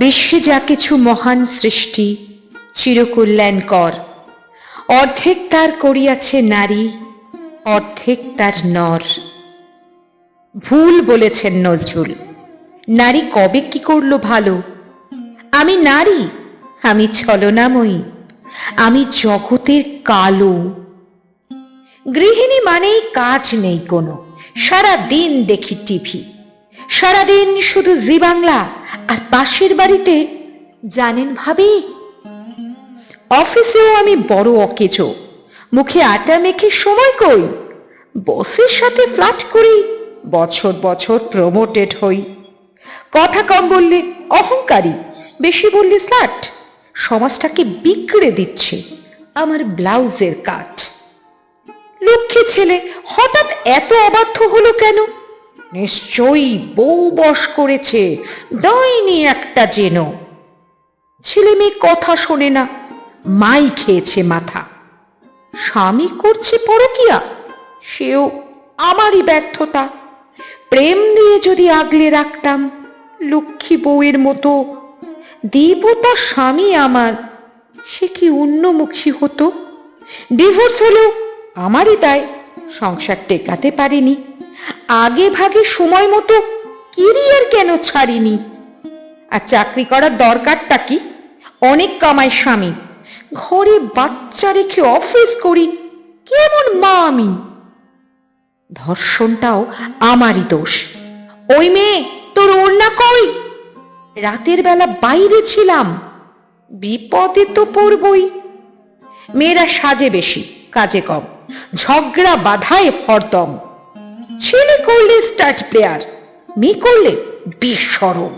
বিশ্বে যা কিছু মহান সৃষ্টি, চিরকল্যাণকর। অর্ধেক তার করিয়াছে নারী, অর্ধেক তার নর। ভুল বলেছেন নজরুল। নারী কবে কি করল ভালো? আমি নারী, আমি ছলনাময়ী, আমি জগতের কালো। গৃহিণী মানেই কাজ নেই কোনো। সারা দিন দেখি টিভি। সারাদিন শুধু জি বাংলা আর পাশের বাড়িতে জানেন ভাবি? অফিসেও আমি বড় অকেজো। মুখে আটা মেখে সময় কই? বসের সাথে ফ্লাট করি, বছর বছর প্রমোটেড হই। কথা কম বললে অহংকারী, বেশি বললে স্লাট সমাজটাকে বিগড়ে দিচ্ছে আমার ব্লাউজের কাট লক্ষ্মী ছেলে হঠাৎ এত অবাধ্য হলো কেন? নিশ্চয়ই বউ বস করেছে, ডাইনি একটা যেন। ছেলে মেয়ে কথা শোনে না, মাই খেয়েছে মাথা। স্বামী করছে পরকিয়া, সেও আমারই ব্যর্থতা। প্রেম দিয়ে যদি আগলে রাখতাম, লক্ষ্মী বউয়ের মতো দেবতা স্বামী আমার, সে কি অন্যমুখী হতো? ডিভোর্স হলেও আমারই দায়, সংসার টেকাতে পারিনি। আগে ভাগে সময় মতো কেরিয়ার কেন ছাড়িনি? আর চাকরি করার দরকারটা কি? অনেক কামাই স্বামী। ঘরে বাচ্চা রেখে অফিস করি, কেমন মা আমি? ধর্ষণটাও আমারই দোষ। ওই মেয়ে, তোর ওড়না কই? রাতের বেলা বাইরে ছিলাম। বিপদে তো পড়বই। মেয়েরা সাজে বেশি, কাজে কম। ঝগড়া বাধায় হরদম। ছেলে করলে স্টার্ট প্লেয়ার মেয়ে করলে বেসরম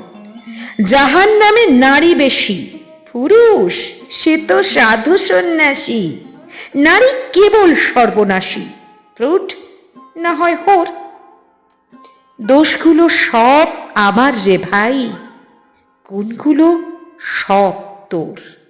জাহান নামে নারী বেশি, পুরুষ, সে তো সাধু সন্ন্যাসী। নারী কেবল সর্বনাশী ফ্রুট না হয় হোর। দোষগুলো সব আমার রে ভাই কোনগুলো সব তোর।